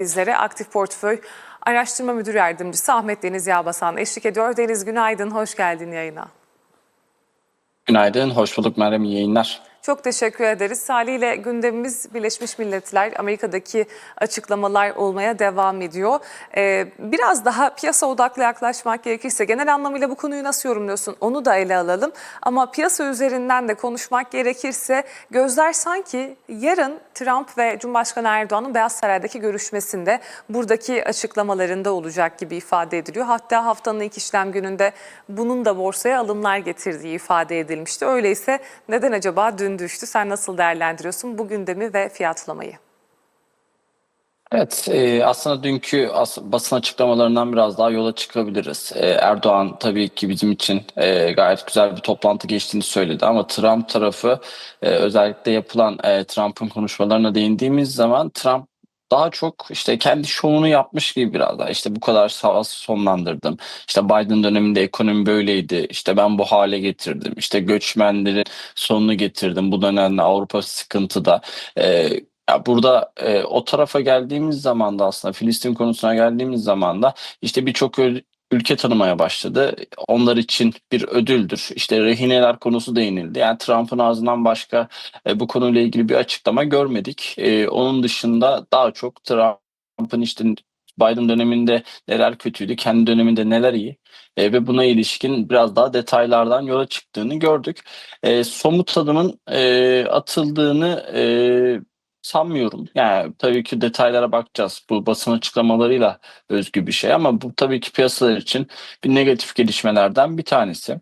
Bizlere aktif portföy araştırma müdür yardımcısı Ahmet Deniz Yağbasan eşlik ediyor. Deniz günaydın, hoş geldin yayına. Günaydın, hoş bulduk Meryem, iyi yayınlar. Çok teşekkür ederiz. Haliyle gündemimiz Birleşmiş Milletler, Amerika'daki açıklamalar olmaya devam ediyor. Ee, biraz daha piyasa odaklı yaklaşmak gerekirse genel anlamıyla bu konuyu nasıl yorumluyorsun onu da ele alalım. Ama piyasa üzerinden de konuşmak gerekirse gözler sanki yarın Trump ve Cumhurbaşkanı Erdoğan'ın Beyaz Saray'daki görüşmesinde buradaki açıklamalarında olacak gibi ifade ediliyor. Hatta haftanın ilk işlem gününde bunun da borsaya alımlar getirdiği ifade edilmişti. Öyleyse neden acaba dün düştü? Sen nasıl değerlendiriyorsun bu gündemi ve fiyatlamayı? Evet, e, aslında dünkü as basın açıklamalarından biraz daha yola çıkabiliriz. E, Erdoğan tabii ki bizim için e, gayet güzel bir toplantı geçtiğini söyledi ama Trump tarafı özellikle yapılan Trump'ın konuşmalarına değindiğimiz zaman Trump daha çok işte kendi şovunu yapmış gibi biraz daha işte bu kadar savaşı sonlandırdım. İşte Biden döneminde ekonomi böyleydi. İşte ben bu hale getirdim. İşte göçmenlerin sonunu getirdim. Bu dönemde Avrupa sıkıntıda. E, ya burada e, o tarafa geldiğimiz zaman da aslında Filistin konusuna geldiğimiz zaman da işte birçok ülke tanımaya başladı. Onlar için bir ödüldür. İşte rehineler konusu değinildi. Yani Trump'ın ağzından başka e, bu konuyla ilgili bir açıklama görmedik. E, onun dışında daha çok Trump'ın işte Biden döneminde neler kötüydü, kendi döneminde neler iyi e, ve buna ilişkin biraz daha detaylardan yola çıktığını gördük. E, somut adımın e, atıldığını e, sanmıyorum. Yani tabii ki detaylara bakacağız. Bu basın açıklamalarıyla özgü bir şey ama bu tabii ki piyasalar için bir negatif gelişmelerden bir tanesi.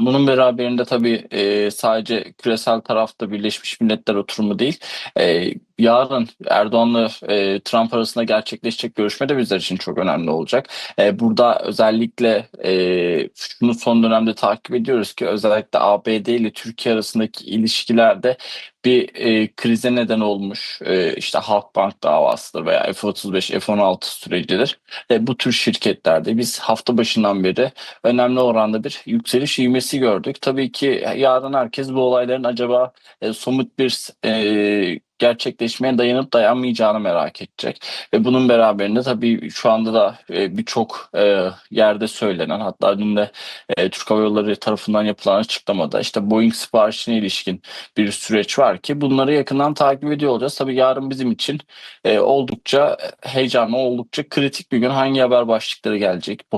Bunun beraberinde tabii e, sadece küresel tarafta Birleşmiş Milletler oturumu değil, e, yarın Erdoğan'la e, Trump arasında gerçekleşecek görüşme de bizler için çok önemli olacak. E, burada özellikle e, şunu son dönemde takip ediyoruz ki özellikle ABD ile Türkiye arasındaki ilişkilerde bir e, krize neden olmuş e, işte Halkbank davasıdır veya F-35, F-16 sürecidir. E, bu tür şirketlerde biz hafta başından beri önemli oranda bir yükseliş ivmesi gördük. Tabii ki yarın herkes bu olayların acaba e, somut bir e, gerçekleşmeye dayanıp dayanmayacağını merak edecek. Ve bunun beraberinde tabii şu anda da e, birçok e, yerde söylenen hatta dün de e, Türk Hava Yolları tarafından yapılan açıklamada işte Boeing siparişine ilişkin bir süreç var ki bunları yakından takip ediyor olacağız. Tabii yarın bizim için oldukça heyecanlı, oldukça kritik bir gün. Hangi haber başlıkları gelecek?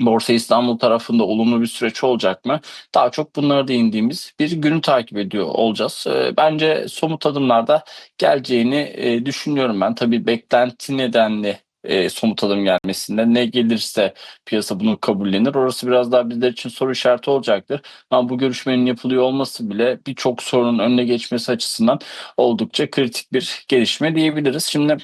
Borsa İstanbul tarafında olumlu bir süreç olacak mı? Daha çok bunlara değindiğimiz bir günü takip ediyor olacağız. E, bence somut adımlarda geleceğini e, düşünüyorum ben. Tabii beklenti nedenli e, somut adım gelmesinde ne gelirse piyasa bunu kabullenir. Orası biraz daha bizler için soru işareti olacaktır. Ama bu görüşmenin yapılıyor olması bile birçok sorunun önüne geçmesi açısından oldukça kritik bir gelişme diyebiliriz. Şimdi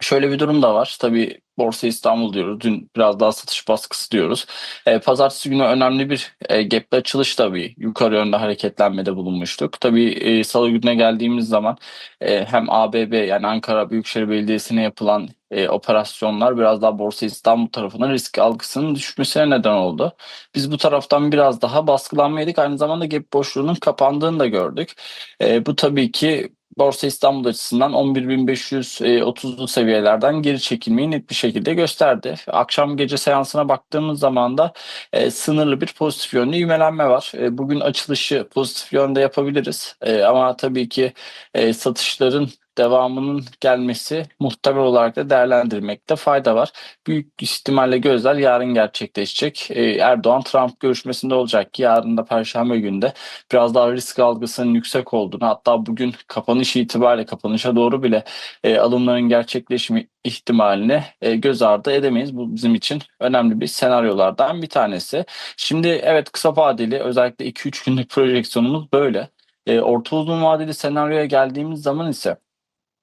Şöyle bir durum da var. Tabii Borsa İstanbul diyoruz. Dün biraz daha satış baskısı diyoruz. E, pazartesi günü önemli bir e, gap'li açılış tabii. Yukarı yönde hareketlenmede bulunmuştuk. Tabii e, salı gününe geldiğimiz zaman e, hem ABB yani Ankara Büyükşehir Belediyesi'ne yapılan e, operasyonlar biraz daha Borsa İstanbul tarafından risk algısının düşmesine neden oldu. Biz bu taraftan biraz daha baskılanmaydık. Aynı zamanda gap boşluğunun kapandığını da gördük. E, bu tabii ki Borsa İstanbul açısından 11.530'lu seviyelerden geri çekilmeyi net bir şekilde gösterdi. Akşam gece seansına baktığımız zaman da e, sınırlı bir pozitif yönlü ivmelenme var. E, bugün açılışı pozitif yönde yapabiliriz. E, ama tabii ki e, satışların devamının gelmesi muhtemel olarak da değerlendirmekte fayda var. Büyük ihtimalle gözler yarın gerçekleşecek. Ee, Erdoğan-Trump görüşmesinde olacak ki yarın da Perşembe günde biraz daha risk algısının yüksek olduğunu hatta bugün kapanış itibariyle kapanışa doğru bile e, alımların gerçekleşme ihtimalini e, göz ardı edemeyiz. Bu bizim için önemli bir senaryolardan bir tanesi. Şimdi evet kısa vadeli özellikle 2-3 günlük projeksiyonumuz böyle. E, orta uzun vadeli senaryoya geldiğimiz zaman ise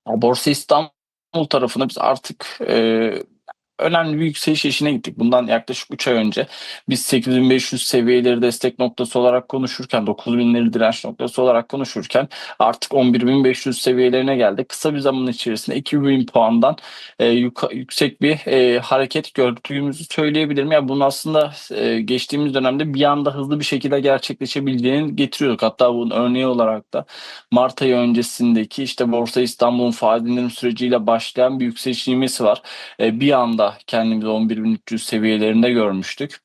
Borsa İstanbul tarafını biz artık e, önemli bir yükseliş eşiğine gittik. Bundan yaklaşık 3 ay önce biz 8500 seviyeleri destek noktası olarak konuşurken 9000'leri direnç noktası olarak konuşurken artık 11500 seviyelerine geldik. Kısa bir zaman içerisinde 2000 puandan e, yüksek bir e, hareket gördüğümüzü söyleyebilirim. Yani bunun aslında e, geçtiğimiz dönemde bir anda hızlı bir şekilde gerçekleşebildiğini getiriyorduk. Hatta bunun örneği olarak da Mart ayı öncesindeki işte Borsa İstanbul'un faiz indirim süreciyle başlayan bir yükseliş ivmesi var. E, bir anda kendimizi 11.300 seviyelerinde görmüştük.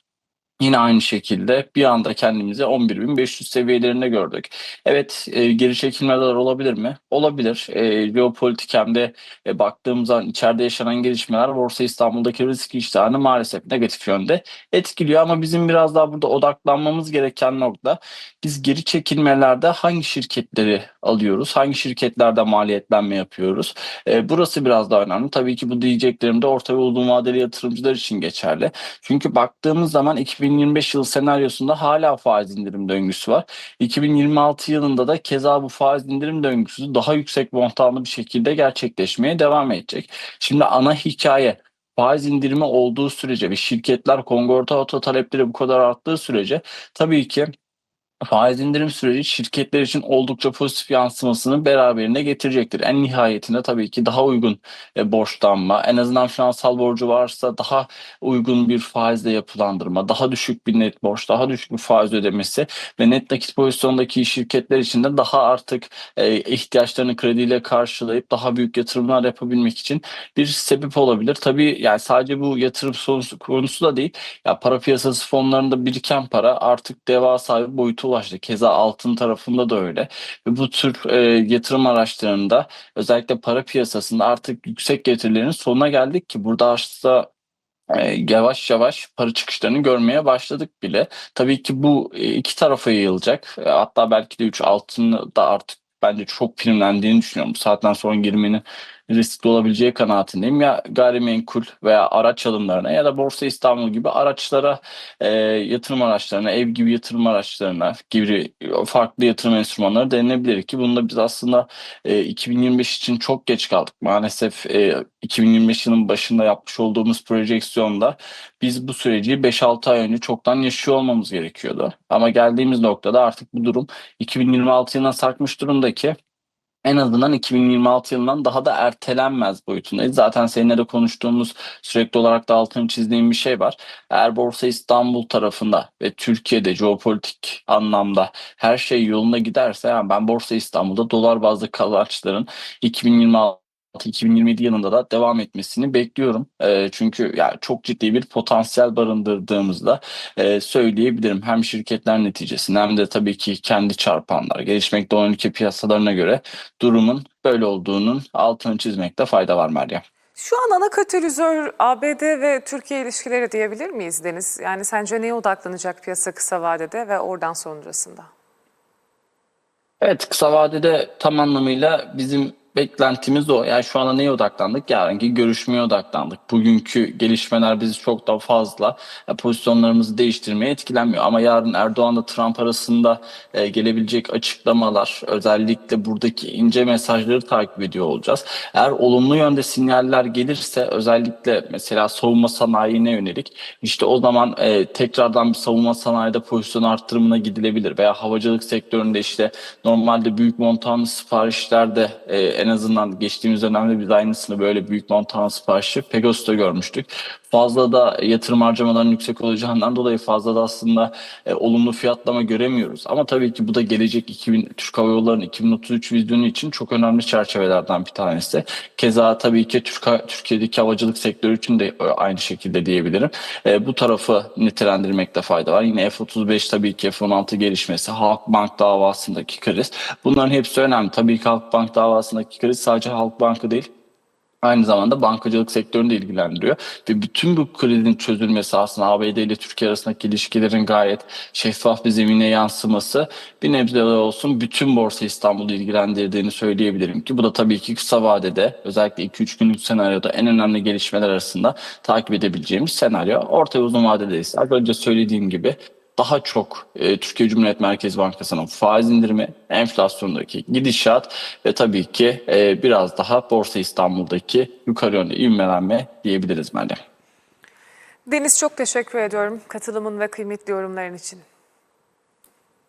Yine aynı şekilde bir anda kendimizi 11.500 seviyelerinde gördük. Evet e, geri çekilmeler olabilir mi? Olabilir. E, jeopolitik hem de e, baktığımız zaman içeride yaşanan gelişmeler Borsa İstanbul'daki risk iştahını maalesef negatif yönde etkiliyor. Ama bizim biraz daha burada odaklanmamız gereken nokta biz geri çekilmelerde hangi şirketleri alıyoruz? Hangi şirketlerde maliyetlenme yapıyoruz? E, burası biraz daha önemli. Tabii ki bu diyeceklerim de orta ve uzun vadeli yatırımcılar için geçerli. Çünkü baktığımız zaman 2025 yılı senaryosunda hala faiz indirim döngüsü var. 2026 yılında da keza bu faiz indirim döngüsü daha yüksek montanlı bir şekilde gerçekleşmeye devam edecek. Şimdi ana hikaye faiz indirimi olduğu sürece ve şirketler kongordato talepleri bu kadar arttığı sürece tabii ki faiz indirim süreci şirketler için oldukça pozitif yansımasını beraberinde getirecektir. En nihayetinde tabii ki daha uygun e, borçlanma, en azından finansal borcu varsa daha uygun bir faizle yapılandırma, daha düşük bir net borç, daha düşük bir faiz ödemesi ve net nakit pozisyondaki şirketler için de daha artık e, ihtiyaçlarını krediyle karşılayıp daha büyük yatırımlar yapabilmek için bir sebep olabilir. Tabii yani sadece bu yatırım konusu, konusu da değil. Ya para piyasası fonlarında biriken para artık devasa bir ulaştı. Keza altın tarafında da öyle. Ve bu tür e, yatırım araçlarında özellikle para piyasasında artık yüksek getirilerin sonuna geldik ki burada aslında e, yavaş yavaş para çıkışlarını görmeye başladık bile. Tabii ki bu e, iki tarafa yayılacak. E, Hatta belki de 3 altın da artık bence çok primlendiğini düşünüyorum. Bu saatten sonra girmenin riskli olabileceği kanaatindeyim. Ya gayrimenkul veya araç alımlarına ya da Borsa İstanbul gibi araçlara, e, yatırım araçlarına, ev gibi yatırım araçlarına gibi farklı yatırım enstrümanları denilebilir ki bunda biz aslında e, 2025 için çok geç kaldık. Maalesef e, 2025 yılının başında yapmış olduğumuz projeksiyonda biz bu süreci 5-6 ay önce çoktan yaşıyor olmamız gerekiyordu. Ama geldiğimiz noktada artık bu durum 2026 yılına sarkmış durumda ki en azından 2026 yılından daha da ertelenmez boyutundayız. Zaten seninle de konuştuğumuz sürekli olarak da altını çizdiğim bir şey var. Eğer Borsa İstanbul tarafında ve Türkiye'de jeopolitik anlamda her şey yoluna giderse yani ben Borsa İstanbul'da dolar bazlı kazançların 2026 2027 yılında da devam etmesini bekliyorum. Ee, çünkü yani çok ciddi bir potansiyel barındırdığımızda e, söyleyebilirim. Hem şirketler neticesinde hem de tabii ki kendi çarpanlar, gelişmekte olan ülke piyasalarına göre durumun böyle olduğunun altını çizmekte fayda var Meryem. Şu an ana katalizör ABD ve Türkiye ilişkileri diyebilir miyiz Deniz? Yani sence neye odaklanacak piyasa kısa vadede ve oradan sonrasında? Evet kısa vadede tam anlamıyla bizim beklentimiz o. Yani şu anda neye odaklandık? Yarınki görüşmeye odaklandık. Bugünkü gelişmeler bizi çok daha fazla e, pozisyonlarımızı değiştirmeye etkilenmiyor. Ama yarın Erdoğan'la Trump arasında e, gelebilecek açıklamalar, özellikle buradaki ince mesajları takip ediyor olacağız. Eğer olumlu yönde sinyaller gelirse özellikle mesela savunma sanayine yönelik işte o zaman e, tekrardan bir savunma sanayide pozisyon arttırımına gidilebilir veya havacılık sektöründe işte normalde büyük montanlı siparişlerde e, en azından geçtiğimiz dönemde biz aynısını böyle büyük montanlı siparişi Pegasus'ta görmüştük. Fazla da yatırım harcamalarının yüksek olacağından dolayı fazla da aslında e, olumlu fiyatlama göremiyoruz. Ama tabii ki bu da gelecek 2000 Türk Hava Yolları'nın 2033 vizyonu için çok önemli çerçevelerden bir tanesi. Keza tabii ki Türk, Türkiye'deki havacılık sektörü için de aynı şekilde diyebilirim. E, bu tarafı nitelendirmekte fayda var. Yine F-35 tabii ki F-16 gelişmesi, Halkbank davasındaki kriz. Bunların hepsi önemli. Tabii ki Halkbank davasındaki kriz sadece Halkbank'ı değil, aynı zamanda bankacılık sektörünü de ilgilendiriyor. Ve bütün bu krizin çözülmesi aslında ABD ile Türkiye arasındaki ilişkilerin gayet şeffaf bir zemine yansıması bir nebze olsun bütün Borsa İstanbul'u ilgilendirdiğini söyleyebilirim ki bu da tabii ki kısa vadede özellikle 2-3 günlük senaryoda en önemli gelişmeler arasında takip edebileceğimiz senaryo. Orta ve uzun vadede ise az önce söylediğim gibi daha çok e, Türkiye Cumhuriyet Merkez Bankası'nın faiz indirimi, enflasyondaki gidişat ve tabii ki e, biraz daha Borsa İstanbul'daki yukarı yönde ivmelenme diyebiliriz Meryem. Deniz çok teşekkür ediyorum katılımın ve kıymetli yorumların için.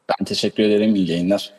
Ben teşekkür ederim. İyi yayınlar.